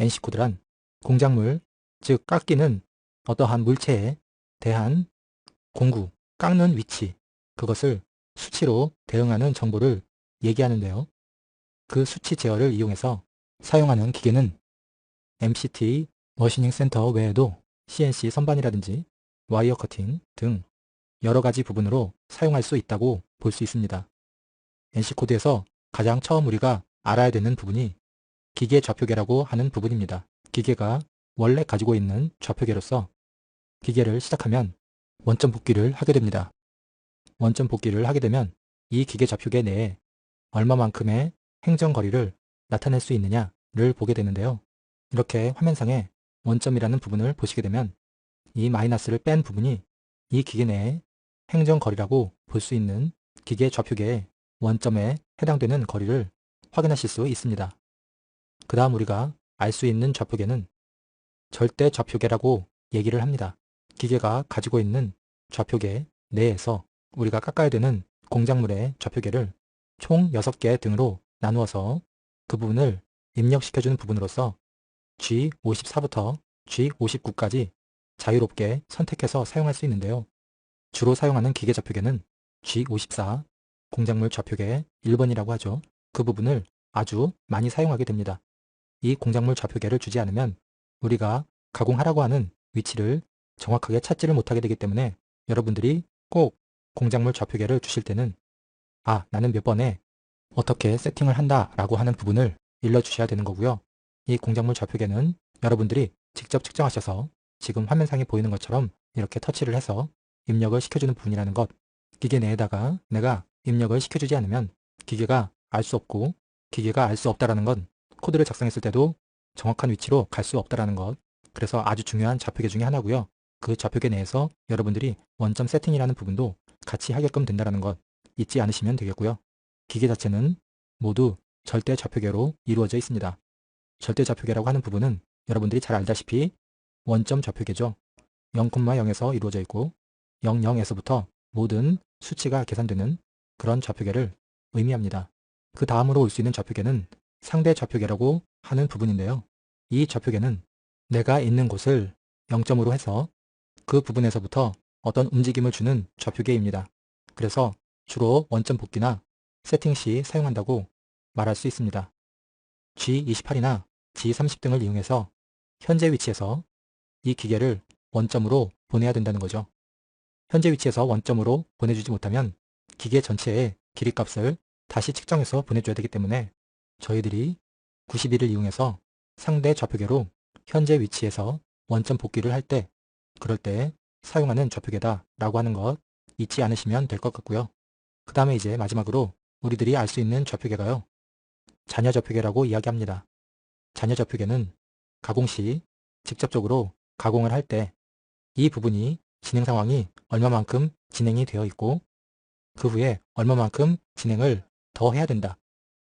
NC코드란 공작물, 즉 깎이는 어떠한 물체에 대한 공구, 깎는 위치, 그것을 수치로 대응하는 정보를 얘기하는데요. 그 수치 제어를 이용해서 사용하는 기계는 MCT 머시닝 센터 외에도 CNC 선반이라든지 와이어 커팅 등 여러 가지 부분으로 사용할 수 있다고 볼 수 있습니다. NC코드에서 가장 처음 우리가 알아야 되는 부분이 기계 좌표계라고 하는 부분입니다. 기계가 원래 가지고 있는 좌표계로서 기계를 시작하면 원점 복귀를 하게 됩니다. 원점 복귀를 하게 되면 이 기계 좌표계 내에 얼마만큼의 행정거리를 나타낼 수 있느냐를 보게 되는데요. 이렇게 화면상에 원점이라는 부분을 보시게 되면 이 마이너스를 뺀 부분이 이 기계 내의 행정거리라고 볼 수 있는 기계 좌표계의 원점에 해당되는 거리를 확인하실 수 있습니다. 그 다음 우리가 알 수 있는 좌표계는 절대 좌표계라고 얘기를 합니다. 기계가 가지고 있는 좌표계 내에서 우리가 깎아야 되는 공작물의 좌표계를 총 6개 등으로 나누어서 그 부분을 입력시켜주는 부분으로서 G54부터 G59까지 자유롭게 선택해서 사용할 수 있는데요. 주로 사용하는 기계 좌표계는 G54, 공작물 좌표계 1번이라고 하죠. 그 부분을 아주 많이 사용하게 됩니다. 이 공작물 좌표계를 주지 않으면 우리가 가공하라고 하는 위치를 정확하게 찾지를 못하게 되기 때문에 여러분들이 꼭 공작물 좌표계를 주실 때는 아 나는 몇 번에 어떻게 세팅을 한다 라고 하는 부분을 일러주셔야 되는 거고요. 이 공작물 좌표계는 여러분들이 직접 측정하셔서 지금 화면상에 보이는 것처럼 이렇게 터치를 해서 입력을 시켜주는 부분이라는 것 기계 내에다가 내가 입력을 시켜주지 않으면 기계가 알 수 없고 기계가 알 수 없다라는 건 코드를 작성했을 때도 정확한 위치로 갈 수 없다라는 것 그래서 아주 중요한 좌표계 중에 하나고요. 그 좌표계 내에서 여러분들이 원점 세팅이라는 부분도 같이 하게끔 된다는 것 잊지 않으시면 되겠고요. 기계 자체는 모두 절대 좌표계로 이루어져 있습니다. 절대 좌표계라고 하는 부분은 여러분들이 잘 알다시피 원점 좌표계죠. 0,0에서 이루어져 있고 00에서부터 모든 수치가 계산되는 그런 좌표계를 의미합니다. 그 다음으로 올 수 있는 좌표계는 상대 좌표계라고 하는 부분인데요. 이 좌표계는 내가 있는 곳을 0점으로 해서 그 부분에서부터 어떤 움직임을 주는 좌표계입니다. 그래서 주로 원점 복귀나 세팅 시 사용한다고 말할 수 있습니다. G28이나 G30 등을 이용해서 현재 위치에서 이 기계를 원점으로 보내야 된다는 거죠. 현재 위치에서 원점으로 보내주지 못하면 기계 전체의 길이 값을 다시 측정해서 보내줘야 되기 때문에 저희들이 91을 이용해서 상대 좌표계로 현재 위치에서 원점 복귀를 할 때 그럴 때 사용하는 좌표계다 라고 하는 것 잊지 않으시면 될 것 같고요. 그 다음에 이제 마지막으로 우리들이 알 수 있는 좌표계가요. 잔여 좌표계라고 이야기합니다. 잔여 좌표계는 가공 시 직접적으로 가공을 할 때 이 부분이 진행 상황이 얼마만큼 진행이 되어 있고 그 후에 얼마만큼 진행을 더 해야 된다.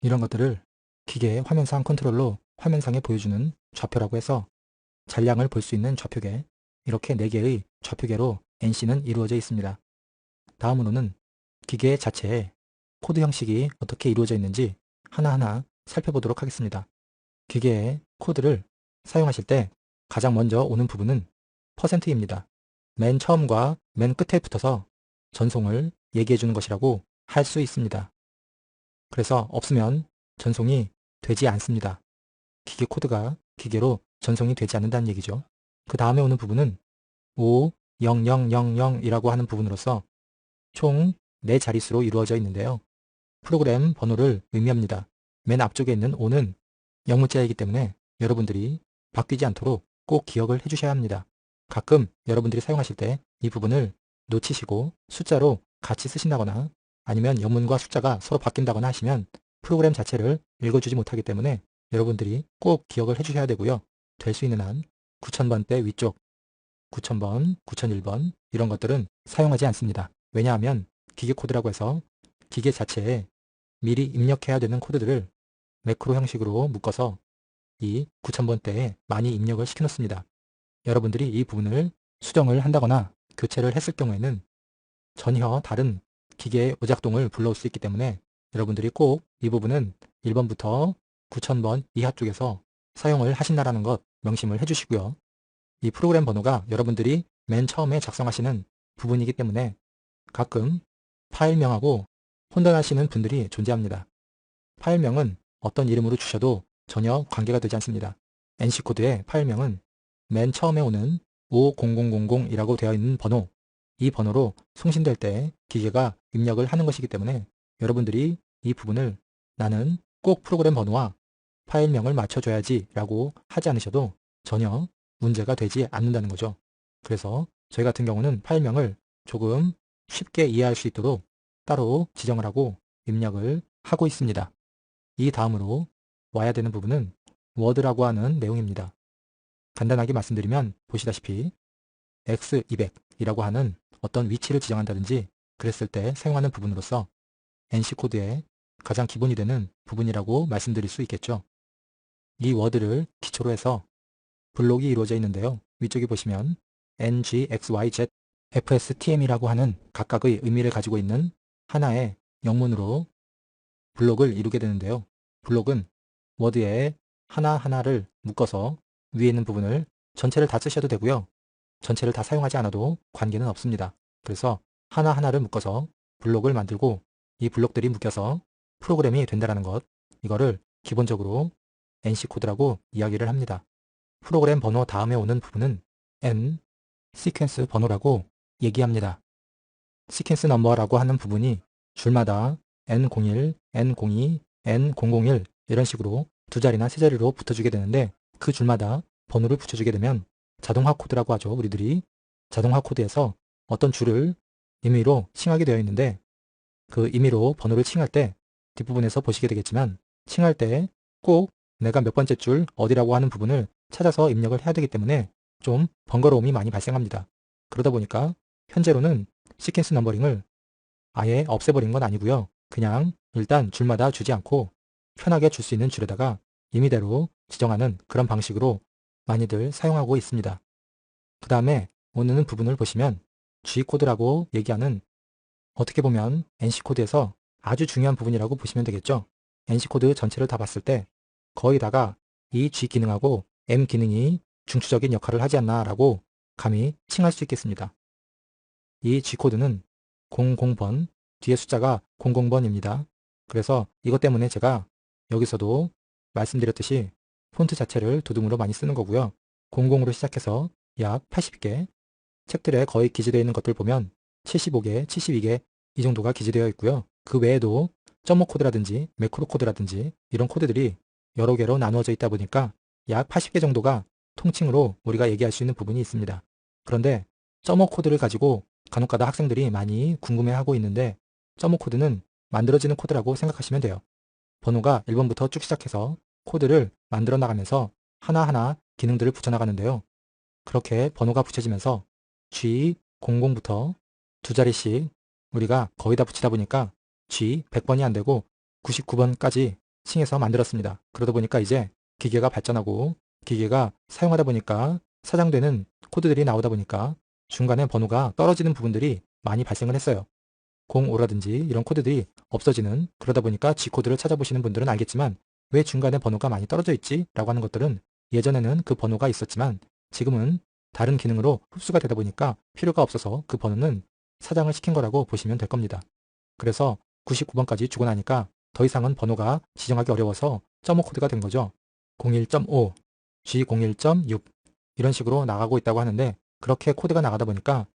이런 것들을 기계의 화면상 컨트롤로 화면상에 보여주는 좌표라고 해서 잔량을 볼 수 있는 좌표계 이렇게 4개의 좌표계로 NC는 이루어져 있습니다. 다음으로는 기계 자체에 코드 형식이 어떻게 이루어져 있는지 하나하나 살펴보도록 하겠습니다. 기계의 코드를 사용하실 때 가장 먼저 오는 부분은 퍼센트입니다. 맨 처음과 맨 끝에 붙어서 전송을 얘기해 주는 것이라고 할 수 있습니다. 그래서 없으면 전송이 되지 않습니다. 기계 코드가 기계로 전송이 되지 않는다는 얘기죠. 그 다음에 오는 부분은 5, 0, 0, 0, 0이라고 하는 부분으로서 총 4자릿수로 이루어져 있는데요. 프로그램 번호를 의미합니다. 맨 앞쪽에 있는 5는 영문자이기 때문에 여러분들이 바뀌지 않도록 꼭 기억을 해주셔야 합니다. 가끔 여러분들이 사용하실 때 이 부분을 놓치시고 숫자로 같이 쓰신다거나 아니면 영문과 숫자가 서로 바뀐다거나 하시면 프로그램 자체를 읽어주지 못하기 때문에 여러분들이 꼭 기억을 해주셔야 되고요. 될 수 있는 한 9000번대 위쪽 9000번, 9001번 이런 것들은 사용하지 않습니다. 왜냐하면 기계 코드라고 해서 기계 자체에 미리 입력해야 되는 코드들을 매크로 형식으로 묶어서 이 9000번대에 많이 입력을 시켜놓습니다. 여러분들이 이 부분을 수정을 한다거나 교체를 했을 경우에는 전혀 다른 기계의 오작동을 불러올 수 있기 때문에 여러분들이 꼭 이 부분은 1번부터 9000번 이하 쪽에서 사용을 하신다라는 것 명심을 해주시고요. 이 프로그램 번호가 여러분들이 맨 처음에 작성하시는 부분이기 때문에 가끔 파일명하고 혼돈하시는 분들이 존재합니다. 파일명은 어떤 이름으로 주셔도 전혀 관계가 되지 않습니다. NC코드의 파일명은 맨 처음에 오는 50000이라고 되어 있는 번호, 이 번호로 송신될 때 기계가 입력을 하는 것이기 때문에 여러분들이 이 부분을 나는 꼭 프로그램 번호와 파일명을 맞춰줘야지 라고 하지 않으셔도 전혀 문제가 되지 않는다는 거죠. 그래서 저희 같은 경우는 파일명을 조금 쉽게 이해할 수 있도록 따로 지정을 하고 입력을 하고 있습니다. 이 다음으로 와야 되는 부분은 워드라고 하는 내용입니다. 간단하게 말씀드리면 보시다시피 x200이라고 하는 어떤 위치를 지정한다든지 그랬을 때 사용하는 부분으로서 NC코드의 가장 기본이 되는 부분이라고 말씀드릴 수 있겠죠. 이 워드를 기초로 해서 블록이 이루어져 있는데요. 위쪽에 보시면 N, G, X, Y, Z, F, S, T, M이라고 하는 각각의 의미를 가지고 있는 하나의 영문으로 블록을 이루게 되는데요. 블록은 워드에 하나하나를 묶어서 위에 있는 부분을 전체를 다 쓰셔도 되고요. 전체를 다 사용하지 않아도 관계는 없습니다. 그래서 하나하나를 묶어서 블록을 만들고 이 블록들이 묶여서 프로그램이 된다는 것 이거를 기본적으로 NC코드라고 이야기를 합니다. 프로그램 번호 다음에 오는 부분은 N, 시퀀스 번호라고 얘기합니다. 시퀀스 넘버라고 하는 부분이 줄마다 N01, N02, N001 이런 식으로 두 자리나 세 자리로 붙어주게 되는데 그 줄마다 번호를 붙여주게 되면 자동화 코드라고 하죠. 우리들이 자동화 코드에서 어떤 줄을 임의로 칭하게 되어 있는데 그 임의로 번호를 칭할 때 뒷부분에서 보시게 되겠지만 칭할 때 꼭 내가 몇 번째 줄 어디라고 하는 부분을 찾아서 입력을 해야 되기 때문에 좀 번거로움이 많이 발생합니다. 그러다 보니까 현재로는 시퀀스 넘버링을 아예 없애버린 건 아니고요. 그냥 일단 줄마다 주지 않고 편하게 줄 수 있는 줄에다가 임의대로 지정하는 그런 방식으로 많이들 사용하고 있습니다. 그 다음에 오는 부분을 보시면 G코드라고 얘기하는 어떻게 보면 NC코드에서 아주 중요한 부분이라고 보시면 되겠죠. NC코드 전체를 다 봤을 때 거의 다가 이 G 기능하고 M 기능이 중추적인 역할을 하지 않나 라고 감히 칭할 수 있겠습니다. 이 G코드는 00번, 뒤에 숫자가 00번입니다. 그래서 이것 때문에 제가 여기서도 말씀드렸듯이 폰트 자체를 두둠으로 많이 쓰는 거고요. 00으로 시작해서 약 80개, 책들에 거의 기재되어 있는 것들 보면 75개, 72개 이 정도가 기재되어 있고요. 그 외에도 점모 코드라든지 매크로 코드라든지 이런 코드들이 여러 개로 나누어져 있다 보니까 약 80개 정도가 통칭으로 우리가 얘기할 수 있는 부분이 있습니다. 그런데 점모 코드를 가지고 간혹가다 학생들이 많이 궁금해하고 있는데 점모 코드는 만들어지는 코드라고 생각하시면 돼요. 번호가 1번부터 쭉 시작해서 코드를 만들어 나가면서 하나하나 기능들을 붙여나가는데요. 그렇게 번호가 붙여지면서 G00부터 두 자리씩 우리가 거의 다 붙이다 보니까 G 100번이 안 되고 99번까지 칭해서 만들었습니다. 그러다 보니까 이제 기계가 발전하고 기계가 사용하다 보니까 사장되는 코드들이 나오다 보니까 중간에 번호가 떨어지는 부분들이 많이 발생을 했어요. 05라든지 이런 코드들이 없어지는 그러다 보니까 G코드를 찾아보시는 분들은 알겠지만 왜 중간에 번호가 많이 떨어져 있지? 라고 하는 것들은 예전에는 그 번호가 있었지만 지금은 다른 기능으로 흡수가 되다 보니까 필요가 없어서 그 번호는 사장을 시킨 거라고 보시면 될 겁니다. 그래서 99번까지 주고 나니까 더 이상은 번호가 지정하기 어려워서 점호 코드가 된 거죠. 01.5, G01.6 이런 식으로 나가고 있다고 하는데 그렇게 코드가 나가다 보니까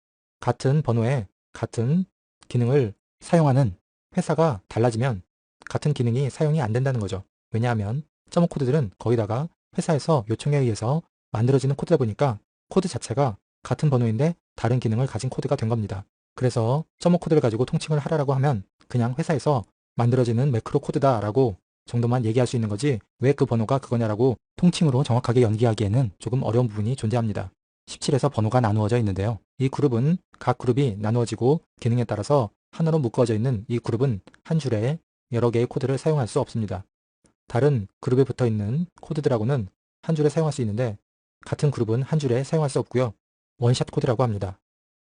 같은 번호에 같은 기능을 사용하는 회사가 달라지면 같은 기능이 사용이 안 된다는 거죠. 왜냐하면 점호 코드들은 거기다가 회사에서 요청에 의해서 만들어지는 코드다 보니까 코드 자체가 같은 번호인데 다른 기능을 가진 코드가 된 겁니다. 그래서 점호 코드를 가지고 통칭을 하라고 하면 그냥 회사에서 만들어지는 매크로 코드다라고 정도만 얘기할 수 있는 거지 왜 그 번호가 그거냐라고 통칭으로 정확하게 연기하기에는 조금 어려운 부분이 존재합니다. 17에서 번호가 나누어져 있는데요. 이 그룹은 각 그룹이 나누어지고 기능에 따라서 하나로 묶어져 있는 이 그룹은 한 줄에 여러 개의 코드를 사용할 수 없습니다. 다른 그룹에 붙어 있는 코드들하고는 한 줄에 사용할 수 있는데 같은 그룹은 한 줄에 사용할 수 없고요. 원샷 코드라고 합니다.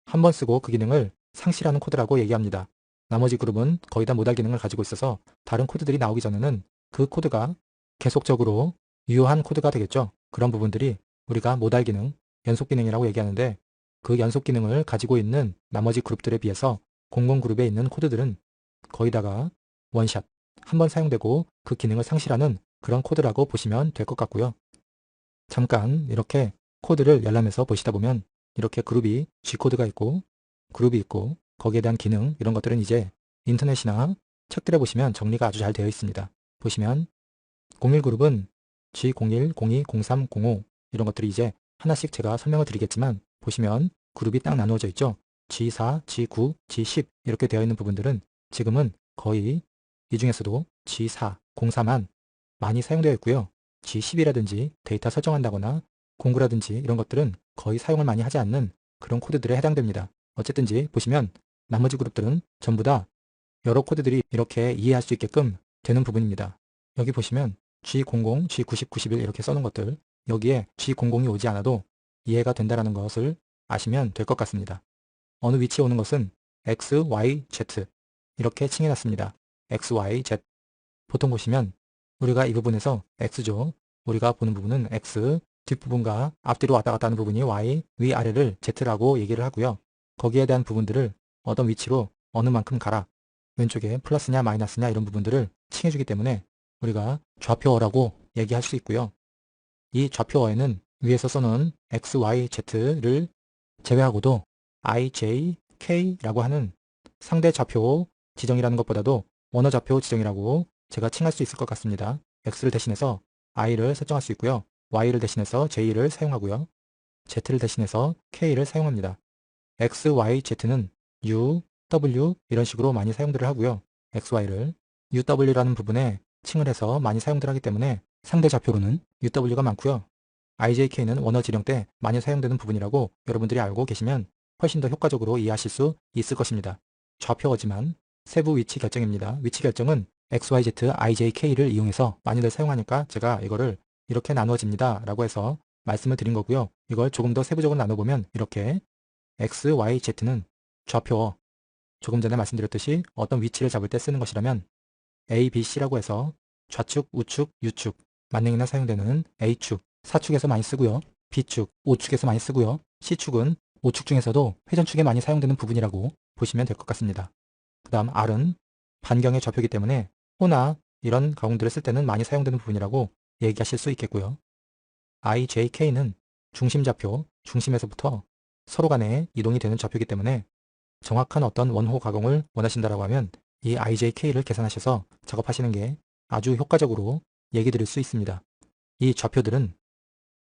한 번 쓰고 그 기능을 상실하는 코드라고 얘기합니다. 나머지 그룹은 거의 다 모달 기능을 가지고 있어서 다른 코드들이 나오기 전에는 그 코드가 계속적으로 유효한 코드가 되겠죠. 그런 부분들이 우리가 모달 기능, 연속 기능이라고 얘기하는데 그 연속 기능을 가지고 있는 나머지 그룹들에 비해서 공공 그룹에 있는 코드들은 거의 다가 원샷, 한 번 사용되고 그 기능을 상실하는 그런 코드라고 보시면 될 것 같고요. 잠깐 이렇게 코드를 열람해서 보시다 보면 이렇게 그룹이 G코드가 있고 그룹이 있고 거기에 대한 기능 이런 것들은 이제 인터넷이나 책들에 보시면 정리가 아주 잘 되어 있습니다. 보시면 01그룹은 G01, 02, 03, 05 이런 것들이 이제 하나씩 제가 설명을 드리겠지만 보시면 그룹이 딱 나누어져 있죠. G4, G9, G10 이렇게 되어 있는 부분들은 지금은 거의 이 중에서도 G4, 04만 많이 사용되어 있고요. G10이라든지 데이터 설정한다거나 공구라든지 이런 것들은 거의 사용을 많이 하지 않는 그런 코드들에 해당됩니다. 어쨌든지 보시면 나머지 그룹들은 전부 다 여러 코드들이 이렇게 이해할 수 있게끔 되는 부분입니다. 여기 보시면 G00, G90, 91 이렇게 써놓은 것들 여기에 G00이 오지 않아도 이해가 된다는 것을 아시면 될 것 같습니다. 어느 위치에 오는 것은 X, Y, Z 이렇게 칭해놨습니다. X, Y, Z 보통 보시면 우리가 이 부분에서 X죠. 우리가 보는 부분은 X, 뒷부분과 앞뒤로 왔다 갔다 하는 부분이 Y, 위아래를 Z라고 얘기를 하고요. 거기에 대한 부분들을 어떤 위치로 어느 만큼 가라. 왼쪽에 플러스냐 마이너스냐 이런 부분들을 칭해주기 때문에 우리가 좌표어라고 얘기할 수 있고요. 이 좌표어에는 위에서 써놓은 X, Y, Z를 제외하고도 I, J, K라고 하는 상대 좌표 지정이라는 것보다도 원어 좌표 지정이라고 제가 칭할 수 있을 것 같습니다. X를 대신해서 I를 설정할 수 있고요. Y를 대신해서 J를 사용하고요. Z를 대신해서 K를 사용합니다. X, Y, Z는 U, W 이런 식으로 많이 사용들을 하고요. X, Y를 UW라는 부분에 칭을 해서 많이 사용들 하기 때문에 상대 좌표로는 UW가 많고요. IJK는 원어 지령 때 많이 사용되는 부분이라고 여러분들이 알고 계시면 훨씬 더 효과적으로 이해하실 수 있을 것입니다. 좌표어지만 세부 위치 결정입니다. 위치 결정은 XYZ, IJK를 이용해서 많이들 사용하니까 제가 이거를 이렇게 나누어집니다. 라고 해서 말씀을 드린 거고요. 이걸 조금 더 세부적으로 나눠보면 이렇게 X, Y, Z는 좌표어 조금 전에 말씀드렸듯이 어떤 위치를 잡을 때 쓰는 것이라면 A, B, C라고 해서 좌측, 우측, 유축 만능이나 사용되는 A축, 사축에서 많이 쓰고요. B축, O축에서 많이 쓰고요. C축은 O축 중에서도 회전축에 많이 사용되는 부분이라고 보시면 될 것 같습니다. 그 다음 R은 반경의 좌표이기 때문에 호나 이런 가공들을 쓸 때는 많이 사용되는 부분이라고 얘기하실 수 있겠고요. I, J, K는 중심 좌표, 중심에서부터 서로 간에 이동이 되는 좌표이기 때문에 정확한 어떤 원호 가공을 원하신다고 하면 이 IJK를 계산하셔서 작업하시는 게 아주 효과적으로 얘기 드릴 수 있습니다. 이 좌표들은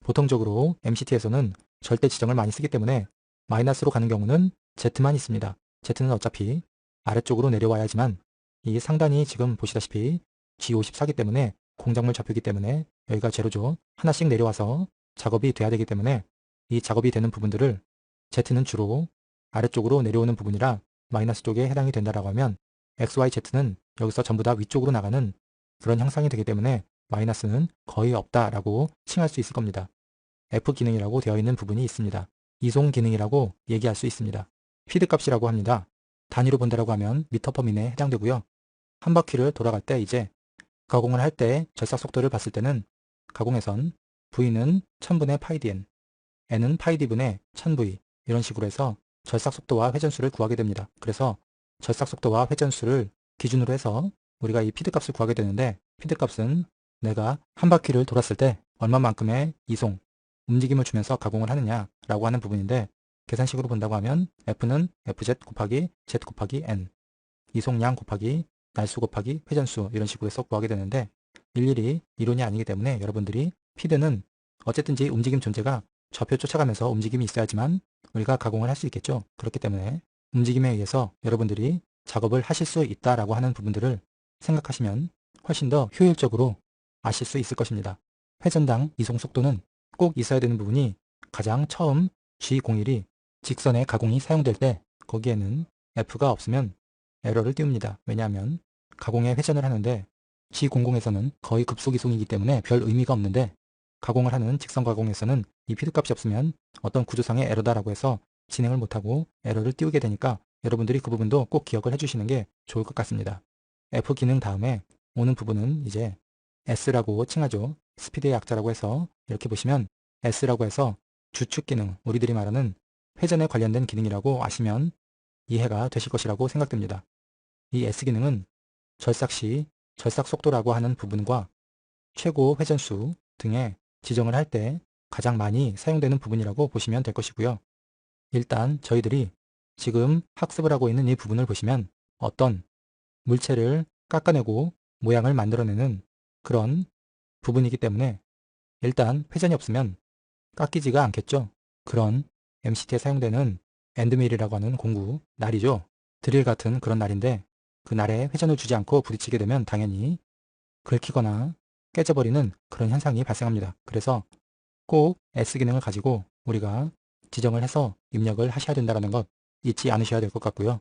보통적으로 MCT에서는 절대 지정을 많이 쓰기 때문에 마이너스로 가는 경우는 Z만 있습니다. Z는 어차피 아래쪽으로 내려와야지만 이 상단이 지금 보시다시피 G54기 때문에 공작물 좌표이기 때문에 여기가 제로죠. 하나씩 내려와서 작업이 돼야 되기 때문에 이 작업이 되는 부분들을 Z는 주로 아래쪽으로 내려오는 부분이라 마이너스 쪽에 해당이 된다라고 하면 XYZ는 여기서 전부 다 위쪽으로 나가는 그런 형상이 되기 때문에 마이너스는 거의 없다라고 칭할 수 있을 겁니다. F 기능이라고 되어 있는 부분이 있습니다. 이송 기능이라고 얘기할 수 있습니다. 피드 값이라고 합니다. 단위로 본다라고 하면 미터 퍼 민에 해당되고요. 한 바퀴를 돌아갈 때 이제 가공을 할 때 절삭 속도를 봤을 때는 가공에선 V는 1000분의 파이dn, N은 파이d분의 1000V 이런 식으로 해서 절삭 속도와 회전수를 구하게 됩니다. 그래서 절삭 속도와 회전수를 기준으로 해서 우리가 이 피드 값을 구하게 되는데 피드 값은 내가 한 바퀴를 돌았을 때 얼마만큼의 이송, 움직임을 주면서 가공을 하느냐라고 하는 부분인데 계산식으로 본다고 하면 F는 FZ 곱하기 Z 곱하기 N 이송량 곱하기 날수 곱하기 회전수 이런 식으로 해서 구하게 되는데 일일이 이론이 아니기 때문에 여러분들이 피드는 어쨌든지 움직임 존재가 좌표 쫓아가면서 움직임이 있어야지만 우리가 가공을 할 수 있겠죠. 그렇기 때문에 움직임에 의해서 여러분들이 작업을 하실 수 있다라고 하는 부분들을 생각하시면 훨씬 더 효율적으로 아실 수 있을 것입니다. 회전당 이송 속도는 꼭 있어야 되는 부분이 가장 처음 G01이 직선의 가공이 사용될 때 거기에는 F가 없으면 에러를 띄웁니다. 왜냐하면 가공에 회전을 하는데 G00에서는 거의 급속 이송이기 때문에 별 의미가 없는데 가공을 하는 직선 가공에서는 이 피드값이 없으면 어떤 구조상의 에러다라고 해서 진행을 못하고 에러를 띄우게 되니까 여러분들이 그 부분도 꼭 기억을 해주시는 게 좋을 것 같습니다. F 기능 다음에 오는 부분은 이제 S라고 칭하죠. 스피드의 약자라고 해서 이렇게 보시면 S라고 해서 주축 기능, 우리들이 말하는 회전에 관련된 기능이라고 아시면 이해가 되실 것이라고 생각됩니다. 이 S 기능은 절삭 시 절삭 속도라고 하는 부분과 최고 회전수 등의 지정을 할 때 가장 많이 사용되는 부분이라고 보시면 될 것이고요. 일단 저희들이 지금 학습을 하고 있는 이 부분을 보시면 어떤 물체를 깎아내고 모양을 만들어내는 그런 부분이기 때문에 일단 회전이 없으면 깎이지가 않겠죠. 그런 MCT에 사용되는 엔드밀이라고 하는 공구, 날이죠. 드릴 같은 그런 날인데 그 날에 회전을 주지 않고 부딪히게 되면 당연히 긁히거나 깨져버리는 그런 현상이 발생합니다. 그래서 꼭 S 기능을 가지고 우리가 지정을 해서 입력을 하셔야 된다는 것 잊지 않으셔야 될 것 같고요.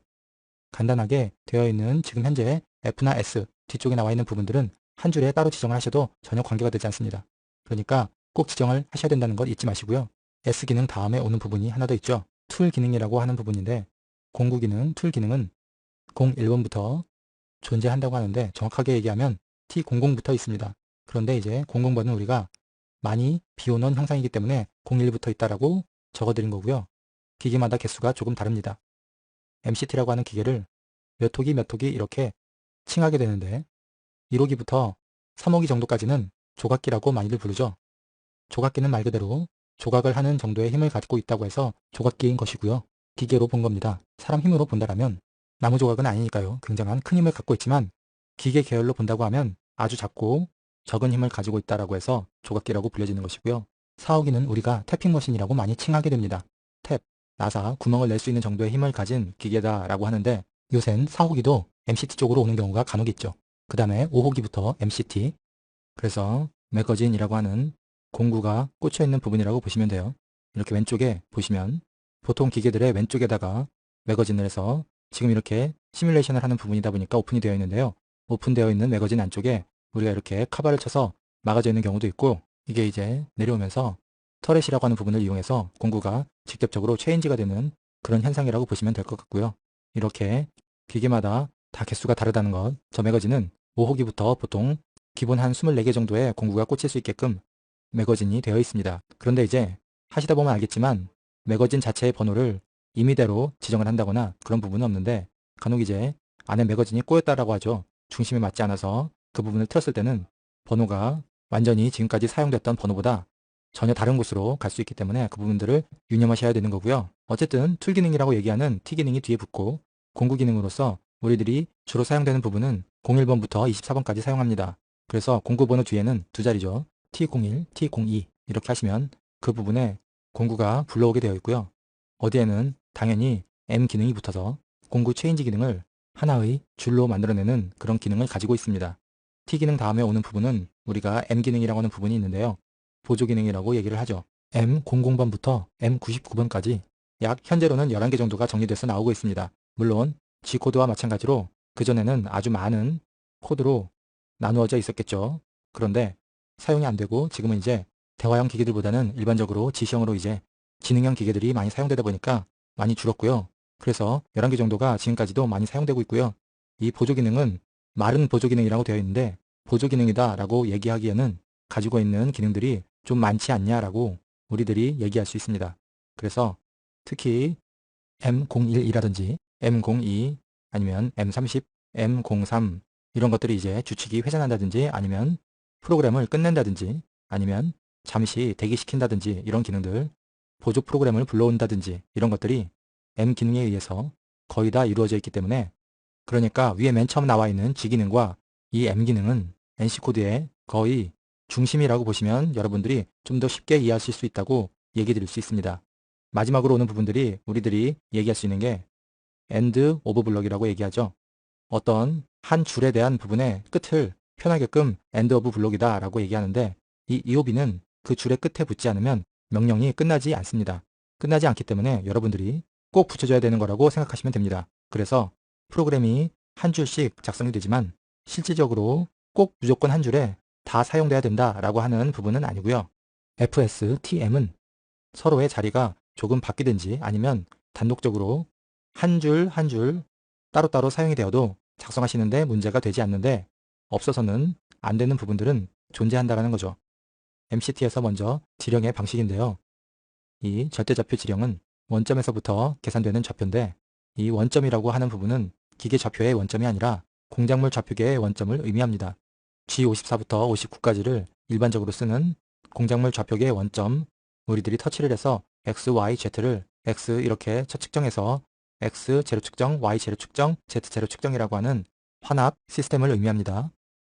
간단하게 되어 있는 지금 현재 F나 S 뒤쪽에 나와 있는 부분들은 한 줄에 따로 지정을 하셔도 전혀 관계가 되지 않습니다. 그러니까 꼭 지정을 하셔야 된다는 것 잊지 마시고요. S 기능 다음에 오는 부분이 하나 더 있죠. 툴 기능이라고 하는 부분인데 공구 기능, 툴 기능은 01번부터 존재한다고 하는데 정확하게 얘기하면 T00부터 있습니다. 그런데 이제 00번은 우리가 많이 비오는 형상이기 때문에 01부터 있다라고 적어드린 거고요. 기기마다 개수가 조금 다릅니다. MCT라고 하는 기계를 몇 호기 몇 호기 이렇게 칭하게 되는데 1호기부터 3호기 정도까지는 조각기라고 많이들 부르죠. 조각기는 말 그대로 조각을 하는 정도의 힘을 가지고 있다고 해서 조각기인 것이고요. 기계로 본 겁니다. 사람 힘으로 본다라면 나무 조각은 아니니까요. 굉장한 큰 힘을 갖고 있지만 기계 계열로 본다고 하면 아주 작고 적은 힘을 가지고 있다라고 해서 조각기라고 불려지는 것이고요. 4호기는 우리가 태핑 머신이라고 많이 칭하게 됩니다. 탭, 나사, 구멍을 낼 수 있는 정도의 힘을 가진 기계다라고 하는데 요샌 4호기도 MCT 쪽으로 오는 경우가 간혹 있죠. 그 다음에 5호기부터 MCT 그래서 매거진이라고 하는 공구가 꽂혀 있는 부분이라고 보시면 돼요. 이렇게 왼쪽에 보시면 보통 기계들의 왼쪽에다가 매거진을 해서 지금 이렇게 시뮬레이션을 하는 부분이다 보니까 오픈이 되어 있는데요. 오픈되어 있는 매거진 안쪽에 우리가 이렇게 카바를 쳐서 막아져 있는 경우도 있고 이게 이제 내려오면서 터렛이라고 하는 부분을 이용해서 공구가 직접적으로 체인지가 되는 그런 현상이라고 보시면 될 것 같고요. 이렇게 기계마다 다 개수가 다르다는 것, 저 매거진은 5호기부터 보통 기본 한 24개 정도의 공구가 꽂힐 수 있게끔 매거진이 되어 있습니다. 그런데 이제 하시다 보면 알겠지만 매거진 자체의 번호를 임의대로 지정을 한다거나 그런 부분은 없는데 간혹 이제 안에 매거진이 꼬였다라고 하죠. 중심에 맞지 않아서 그 부분을 틀었을 때는 번호가 완전히 지금까지 사용됐던 번호보다 전혀 다른 곳으로 갈 수 있기 때문에 그 부분들을 유념하셔야 되는 거고요. 어쨌든 툴 기능이라고 얘기하는 T 기능이 뒤에 붙고 공구 기능으로서 우리들이 주로 사용되는 부분은 01번부터 24번까지 사용합니다. 그래서 공구 번호 뒤에는 두 자리죠. T01, T02 이렇게 하시면 그 부분에 공구가 불러오게 되어 있고요. 어디에는 당연히 M 기능이 붙어서 공구 체인지 기능을 하나의 줄로 만들어내는 그런 기능을 가지고 있습니다. T 기능 다음에 오는 부분은 우리가 M 기능이라고 하는 부분이 있는데요. 보조 기능이라고 얘기를 하죠. M00번부터 M99번까지 약 현재로는 11개 정도가 정리돼서 나오고 있습니다. 물론 G코드와 마찬가지로 그전에는 아주 많은 코드로 나누어져 있었겠죠. 그런데 사용이 안 되고 지금은 이제 대화형 기기들보다는 일반적으로 지시형으로 이제 지능형 기계들이 많이 사용되다 보니까 많이 줄었고요. 그래서 11개 정도가 지금까지도 많이 사용되고 있고요. 이 보조 기능은 마른 보조 기능이라고 되어 있는데 보조 기능이다 라고 얘기하기에는 가지고 있는 기능들이 좀 많지 않냐라고 우리들이 얘기할 수 있습니다. 그래서 특히 M01이라든지 M02 아니면 M30, M03 이런 것들이 이제 주축이 회전한다든지 아니면 프로그램을 끝낸다든지 아니면 잠시 대기시킨다든지 이런 기능들 보조 프로그램을 불러온다든지 이런 것들이 M 기능에 의해서 거의 다 이루어져 있기 때문에 그러니까 위에 맨 처음 나와 있는 G 기능과 이 M 기능은 NC 코드의 거의 중심이라고 보시면 여러분들이 좀 더 쉽게 이해하실 수 있다고 얘기 드릴 수 있습니다. 마지막으로 오는 부분들이 우리들이 얘기할 수 있는 게 엔드 오브 블럭이라고 얘기하죠. 어떤 한 줄에 대한 부분의 끝을 편하게끔 엔드 오브 블록이다 라고 얘기하는데 이 EOB는 그 줄의 끝에 붙지 않으면 명령이 끝나지 않습니다. 끝나지 않기 때문에 여러분들이 꼭 붙여줘야 되는 거라고 생각하시면 됩니다. 그래서 프로그램이 한 줄씩 작성이 되지만 실질적으로 꼭 무조건 한 줄에 다 사용돼야 된다라고 하는 부분은 아니고요. FS, TM은 서로의 자리가 조금 바뀌든지 아니면 단독적으로 한 줄 한줄 따로따로 사용이 되어도 작성하시는데 문제가 되지 않는데 없어서는 안 되는 부분들은 존재한다는 거죠. MCT에서 먼저 지령의 방식인데요. 이 절대좌표 지령은 원점에서부터 계산되는 좌표인데 이 원점이라고 하는 부분은 기계 좌표의 원점이 아니라 공작물 좌표계의 원점을 의미합니다. G54부터 59까지를 일반적으로 쓰는 공작물 좌표계의 원점 우리들이 터치를 해서 X, Y, Z를 X 이렇게 첫 측정해서 X 제로 측정, Y 제로 측정, Z 제로 측정이라고 하는 환합 시스템을 의미합니다.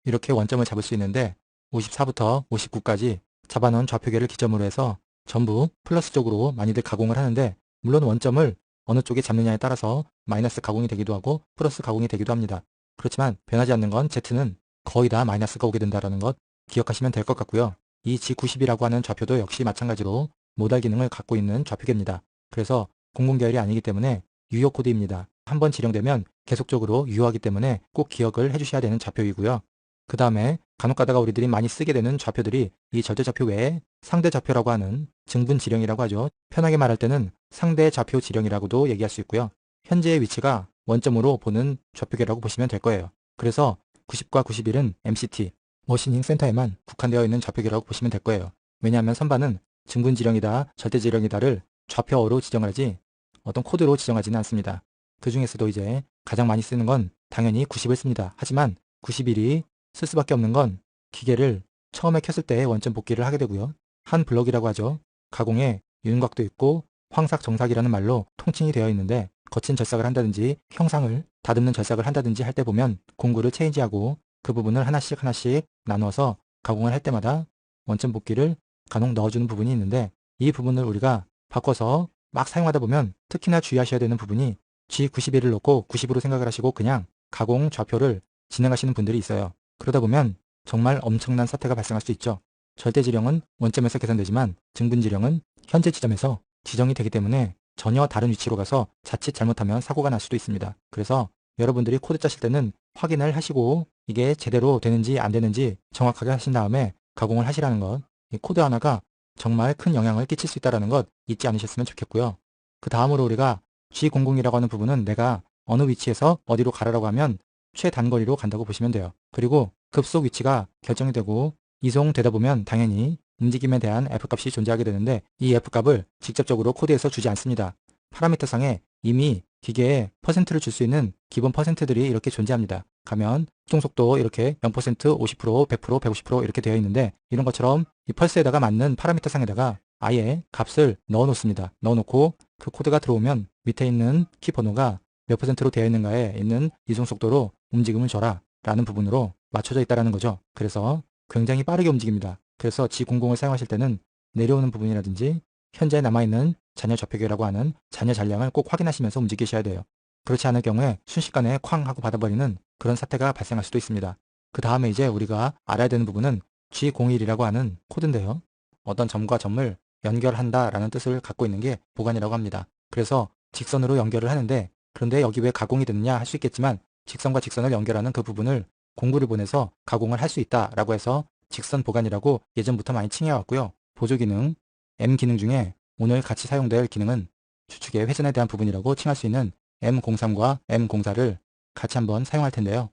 이렇게 원점을 잡을 수 있는데 54부터 59까지 잡아놓은 좌표계를 기점으로 해서 전부 플러스 쪽으로 많이들 가공을 하는데 물론 원점을 어느 쪽에 잡느냐에 따라서 마이너스 가공이 되기도 하고 플러스 가공이 되기도 합니다. 그렇지만 변하지 않는 건 Z는 거의 다 마이너스가 오게 된다는 것 기억하시면 될 것 같고요. 이 G90이라고 하는 좌표도 역시 마찬가지로 모달 기능을 갖고 있는 좌표계입니다. 그래서 공공계열이 아니기 때문에 유효 코드입니다. 한번 지령되면 계속적으로 유효하기 때문에 꼭 기억을 해주셔야 되는 좌표이고요. 그 다음에 간혹 가다가 우리들이 많이 쓰게 되는 좌표들이 이 절대 좌표 외에 상대 좌표라고 하는 증분 지령이라고 하죠. 편하게 말할 때는 상대 좌표 지령이라고도 얘기할 수 있고요. 현재의 위치가 원점으로 보는 좌표계라고 보시면 될 거예요. 그래서 90과 91은 MCT, 머신닝 센터에만 국한되어 있는 좌표계라고 보시면 될 거예요. 왜냐하면 선반은 증분 지령이다, 절대 지령이다를 좌표어로 지정을 하지 어떤 코드로 지정하지는 않습니다. 그 중에서도 이제 가장 많이 쓰는 건 당연히 90을 씁니다. 하지만 91이 쓸 수밖에 없는 건 기계를 처음에 켰을 때 원점 복귀를 하게 되고요. 한 블럭이라고 하죠. 가공에 윤곽도 있고 황삭 정삭이라는 말로 통칭이 되어 있는데 거친 절삭을 한다든지 형상을 다듬는 절삭을 한다든지 할 때 보면 공구를 체인지하고 그 부분을 하나씩 하나씩 나누어서 가공을 할 때마다 원점 복귀를 간혹 넣어주는 부분이 있는데 이 부분을 우리가 바꿔서 막 사용하다 보면 특히나 주의하셔야 되는 부분이 G91을 놓고 90으로 생각을 하시고 그냥 가공 좌표를 진행하시는 분들이 있어요. 그러다 보면 정말 엄청난 사태가 발생할 수 있죠. 절대 지령은 원점에서 계산되지만 증분 지령은 현재 지점에서 지정이 되기 때문에 전혀 다른 위치로 가서 자칫 잘못하면 사고가 날 수도 있습니다. 그래서 여러분들이 코드 짜실 때는 확인을 하시고 이게 제대로 되는지 안 되는지 정확하게 하신 다음에 가공을 하시라는 것. 이 코드 하나가 정말 큰 영향을 끼칠 수 있다는 것 잊지 않으셨으면 좋겠고요. 그 다음으로 우리가 G00이라고 하는 부분은 내가 어느 위치에서 어디로 가라라고 하면 최단거리로 간다고 보시면 돼요. 그리고 급속 위치가 결정이 되고 이송되다 보면 당연히 움직임에 대한 F값이 존재하게 되는데 이 F값을 직접적으로 코드에서 주지 않습니다. 파라미터상에 이미 기계에 퍼센트를 줄 수 있는 기본 퍼센트들이 이렇게 존재합니다. 가면 수동속도 이렇게 0%, 50%, 100%, 150% 이렇게 되어 있는데 이런 것처럼 이 펄스에다가 맞는 파라미터상에다가 아예 값을 넣어 놓습니다. 넣어 놓고 그 코드가 들어오면 밑에 있는 키 번호가 몇 퍼센트로 되어 있는가에 있는 이송속도로 움직임을 줘라 라는 부분으로 맞춰져 있다는 거죠. 그래서 굉장히 빠르게 움직입니다. 그래서 G00을 사용하실 때는 내려오는 부분이라든지 현재 남아있는 잔여 좌표계라고 하는 잔여 잔량을 꼭 확인하시면서 움직이셔야 돼요. 그렇지 않을 경우에 순식간에 쾅 하고 받아버리는 그런 사태가 발생할 수도 있습니다. 그 다음에 이제 우리가 알아야 되는 부분은 G01이라고 하는 코드인데요. 어떤 점과 점을 연결한다 라는 뜻을 갖고 있는 게 보관이라고 합니다. 그래서 직선으로 연결을 하는데 그런데 여기 왜 가공이 됐느냐 할 수 있겠지만 직선과 직선을 연결하는 그 부분을 공구를 보내서 가공을 할 수 있다라고 해서 직선 보관이라고 예전부터 많이 칭해왔고요. 보조 기능, M 기능 중에 오늘 같이 사용될 기능은 추측의 회전에 대한 부분이라고 칭할 수 있는 M03과 M04를 같이 한번 사용할 텐데요.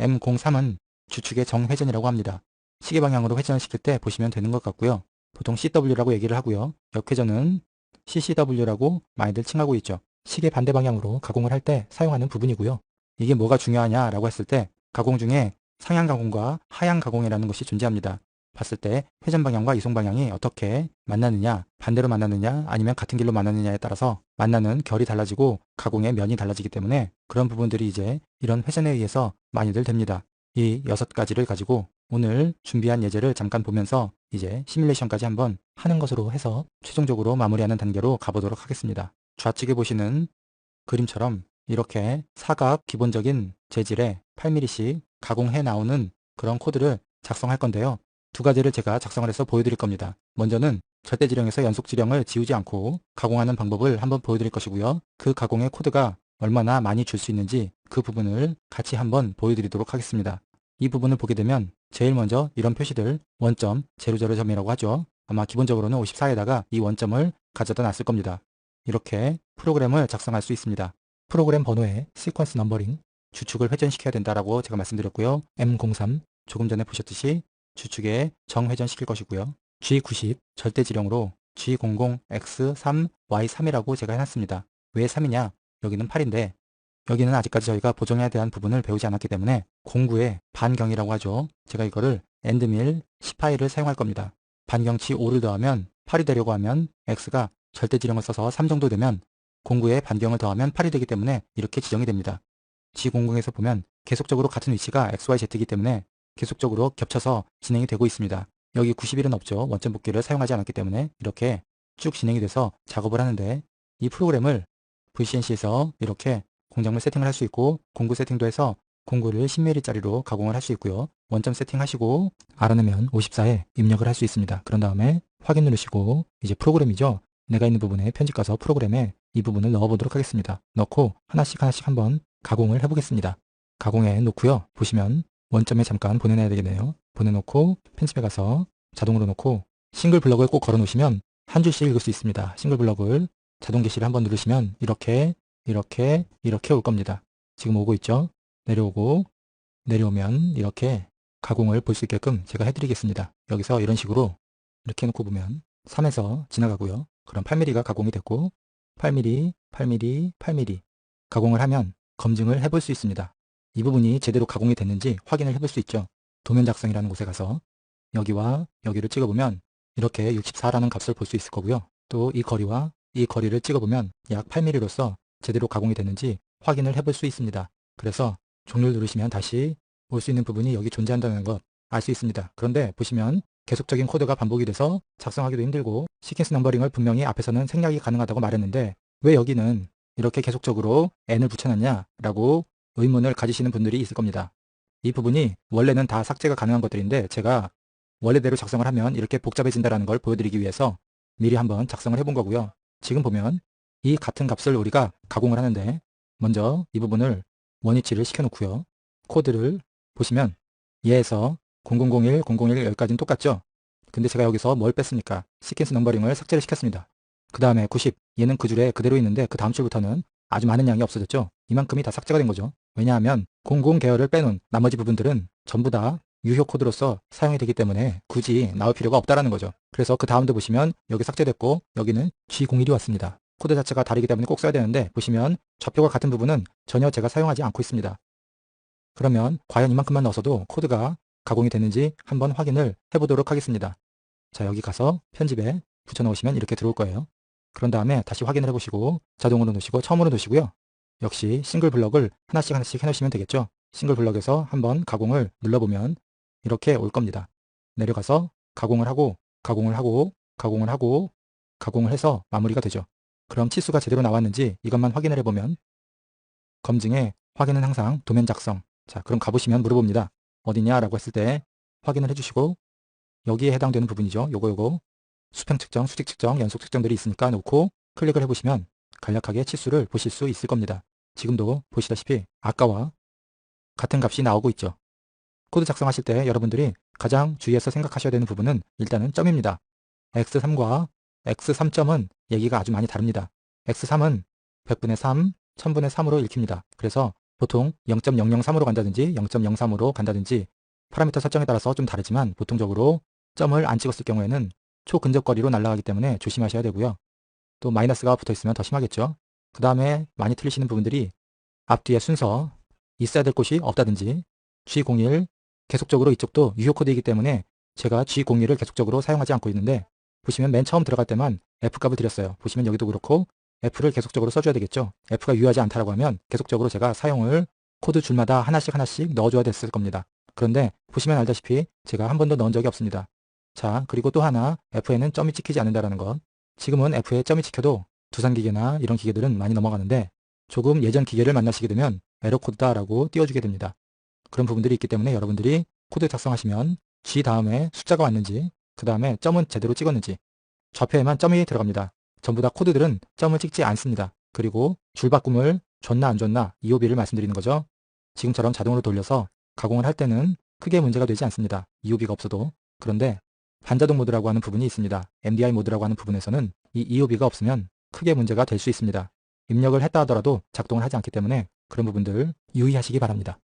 M03은 주축의 정회전이라고 합니다. 시계 방향으로 회전을 시킬 때 보시면 되는 것 같고요. 보통 CW라고 얘기를 하고요. 역회전은 CCW라고 많이들 칭하고 있죠. 시계 반대 방향으로 가공을 할 때 사용하는 부분이고요. 이게 뭐가 중요하냐라고 했을 때 가공 중에 상향 가공과 하향 가공이라는 것이 존재합니다. 봤을 때 회전 방향과 이송 방향이 어떻게 만나느냐, 반대로 만나느냐, 아니면 같은 길로 만나느냐에 따라서 만나는 결이 달라지고 가공의 면이 달라지기 때문에 그런 부분들이 이제 이런 회전에 의해서 많이들 됩니다. 이 여섯 가지를 가지고 오늘 준비한 예제를 잠깐 보면서 이제 시뮬레이션까지 한번 하는 것으로 해서 최종적으로 마무리하는 단계로 가보도록 하겠습니다. 좌측에 보시는 그림처럼 이렇게 사각 기본적인 재질의 8mm씩 가공해 나오는 그런 코드를 작성할 건데요. 두 가지를 제가 작성을 해서 보여드릴 겁니다. 먼저는 절대지령에서 연속지령을 지우지 않고 가공하는 방법을 한번 보여드릴 것이고요. 그 가공의 코드가 얼마나 많이 줄 수 있는지 그 부분을 같이 한번 보여드리도록 하겠습니다. 이 부분을 보게 되면 제일 먼저 이런 표시들 원점, 제로제로점이라고 하죠. 아마 기본적으로는 54에다가 이 원점을 가져다 놨을 겁니다. 이렇게 프로그램을 작성할 수 있습니다. 프로그램 번호에 시퀀스 넘버링, 주축을 회전시켜야 된다라고 제가 말씀드렸고요. M03 조금 전에 보셨듯이 주축에 정회전시킬 것이고요. G90 절대지령으로 G00X3Y3이라고 제가 해놨습니다. 왜 3이냐? 여기는 8인데 여기는 아직까지 저희가 보정에 대한 부분을 배우지 않았기 때문에 공구의 반경이라고 하죠. 제가 이거를 엔드밀 10파이를 사용할 겁니다. 반경치 5를 더하면 8이 되려고 하면 x가 절대지령을 써서 3 정도 되면 공구의 반경을 더하면 8이 되기 때문에 이렇게 지정이 됩니다. G00에서 보면 계속적으로 같은 위치가 XYZ이기 때문에 계속적으로 겹쳐서 진행이 되고 있습니다. 여기 90일은 없죠. 원점 복귀를 사용하지 않았기 때문에 이렇게 쭉 진행이 돼서 작업을 하는데 이 프로그램을 VCNC에서 이렇게 공작물 세팅을 할 수 있고 공구 세팅도 해서 공구를 10mm짜리로 가공을 할 수 있고요. 원점 세팅하시고 알아내면 54에 입력을 할 수 있습니다. 그런 다음에 확인 누르시고 이제 프로그램이죠. 내가 있는 부분에 편집 가서 프로그램에 이 부분을 넣어보도록 하겠습니다. 넣고 하나씩 하나씩 한번 가공을 해보겠습니다. 가공해 놓고요. 보시면 원점에 잠깐 보내놔야 되겠네요. 보내놓고 편집에 가서 자동으로 놓고 싱글 블럭을 꼭 걸어 놓으시면 한 줄씩 읽을 수 있습니다. 싱글 블럭을 자동 게시를 한번 누르시면 이렇게 이렇게 이렇게 올 겁니다. 지금 오고 있죠? 내려오고 내려오면 이렇게 가공을 볼 수 있게끔 제가 해드리겠습니다. 여기서 이런 식으로 이렇게 해놓고 보면 3에서 지나가고요. 그럼 8mm가 가공이 됐고 8mm, 8mm, 8mm 가공을 하면 검증을 해볼 수 있습니다. 이 부분이 제대로 가공이 됐는지 확인을 해볼 수 있죠. 도면 작성이라는 곳에 가서 여기와 여기를 찍어보면 이렇게 64라는 값을 볼 수 있을 거고요. 또 이 거리와 이 거리를 찍어보면 약 8mm로서 제대로 가공이 됐는지 확인을 해볼 수 있습니다. 그래서 종료를 누르시면 다시 볼 수 있는 부분이 여기 존재한다는 것 알 수 있습니다. 그런데 보시면 계속적인 코드가 반복이 돼서 작성하기도 힘들고 시퀀스 넘버링을 분명히 앞에서는 생략이 가능하다고 말했는데 왜 여기는 이렇게 계속적으로 n을 붙여놨냐 라고 의문을 가지시는 분들이 있을 겁니다. 이 부분이 원래는 다 삭제가 가능한 것들인데 제가 원래대로 작성을 하면 이렇게 복잡해진다는 걸 보여드리기 위해서 미리 한번 작성을 해본 거고요. 지금 보면 이 같은 값을 우리가 가공을 하는데 먼저 이 부분을 원위치를 시켜놓고요. 코드를 보시면 얘에서 0001, 001 여기까지는 똑같죠? 근데 제가 여기서 뭘 뺐습니까? 시퀀스 넘버링을 삭제를 시켰습니다. 그 다음에 90, 얘는 그 줄에 그대로 있는데 그 다음 줄부터는 아주 많은 양이 없어졌죠? 이만큼이 다 삭제가 된 거죠. 왜냐하면 00 계열을 빼놓은 나머지 부분들은 전부 다 유효 코드로서 사용이 되기 때문에 굳이 나올 필요가 없다라는 거죠. 그래서 그 다음도 보시면 여기 삭제됐고 여기는 G01이 왔습니다. 코드 자체가 다르기 때문에 꼭 써야 되는데 보시면 좌표가 같은 부분은 전혀 제가 사용하지 않고 있습니다. 그러면 과연 이만큼만 넣어서도 코드가 가공이 됐는지 한번 확인을 해보도록 하겠습니다. 자 여기 가서 편집에 붙여넣으시면 이렇게 들어올 거예요. 그런 다음에 다시 확인을 해보시고 자동으로 놓으시고 처음으로 놓으시고요. 역시 싱글 블럭을 하나씩 하나씩 해놓으시면 되겠죠. 싱글 블럭에서 한번 가공을 눌러보면 이렇게 올 겁니다. 내려가서 가공을 하고 가공을 하고 가공을 하고 가공을 해서 마무리가 되죠. 그럼 치수가 제대로 나왔는지 이것만 확인을 해보면 검증에 확인은 항상 도면 작성 자 그럼 가보시면 물어봅니다. 어디냐 라고 했을 때 확인을 해주시고 여기에 해당되는 부분이죠. 요거 요거 수평 측정, 수직 측정, 연속 측정들이 있으니까 놓고 클릭을 해보시면 간략하게 치수를 보실 수 있을 겁니다. 지금도 보시다시피 아까와 같은 값이 나오고 있죠. 코드 작성하실 때 여러분들이 가장 주의해서 생각하셔야 되는 부분은 일단은 점입니다. x3과 x3점은 얘기가 아주 많이 다릅니다. x3은 100분의 3, 1000분의 3으로 읽힙니다. 그래서 보통 0.003으로 간다든지 0.03으로 간다든지 파라미터 설정에 따라서 좀 다르지만 보통적으로 점을 안 찍었을 경우에는 초근접거리로 날아가기 때문에 조심하셔야 되고요. 또 마이너스가 붙어 있으면 더 심하겠죠. 그 다음에 많이 틀리시는 부분들이 앞뒤에 순서 있어야 될 곳이 없다든지 G01 계속적으로 이쪽도 유효 코드이기 때문에 제가 G01을 계속적으로 사용하지 않고 있는데 보시면 맨 처음 들어갈 때만 F값을 드렸어요. 보시면 여기도 그렇고 F를 계속적으로 써줘야 되겠죠. F가 유효하지 않다라고 하면 계속적으로 제가 사용을 코드 줄마다 하나씩 하나씩 넣어줘야 됐을 겁니다. 그런데 보시면 알다시피 제가 한 번도 넣은 적이 없습니다. 자, 그리고 또 하나 F에는 점이 찍히지 않는다는 것. 지금은 F에 점이 찍혀도 두산기계나 이런 기계들은 많이 넘어가는데 조금 예전 기계를 만나시게 되면 에러 코드다라고 띄워주게 됩니다. 그런 부분들이 있기 때문에 여러분들이 코드 작성하시면 G 다음에 숫자가 왔는지 그 다음에 점은 제대로 찍었는지 좌표에만 점이 들어갑니다. 전부 다 코드들은 점을 찍지 않습니다. 그리고 줄 바꿈을 줬나 안 줬나 EOB를 말씀드리는 거죠. 지금처럼 자동으로 돌려서 가공을 할 때는 크게 문제가 되지 않습니다. EOB가 없어도. 그런데 반자동 모드라고 하는 부분이 있습니다. MDI 모드라고 하는 부분에서는 이 EOB가 없으면 크게 문제가 될 수 있습니다. 입력을 했다 하더라도 작동을 하지 않기 때문에 그런 부분들 유의하시기 바랍니다.